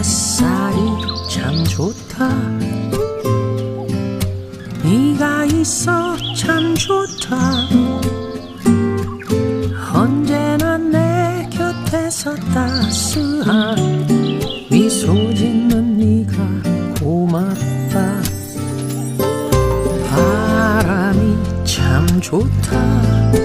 햇살이 참 좋다. 네가 있어 참 좋다. 언제나 내 곁에서 따스한 미소 짓는 네가 고맙다. 바람이 참 좋다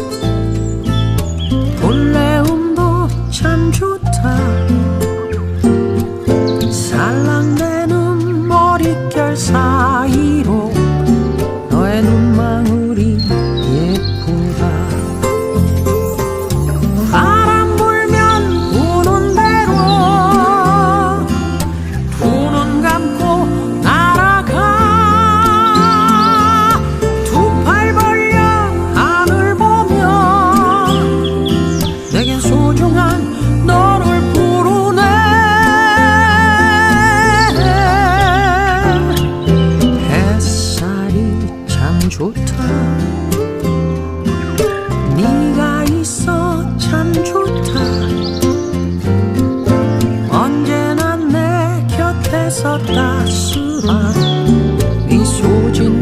곁에서 따스한 미소 짓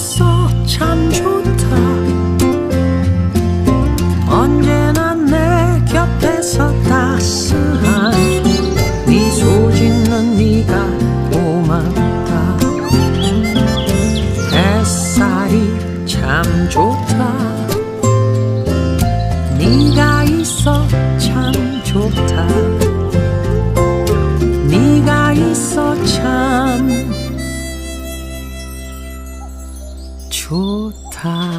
있어 참 좋다. 언제나 내 곁에서 따스한 미소 짓는 네가 고맙다. 햇살이 참 좋다. 네가 좋다.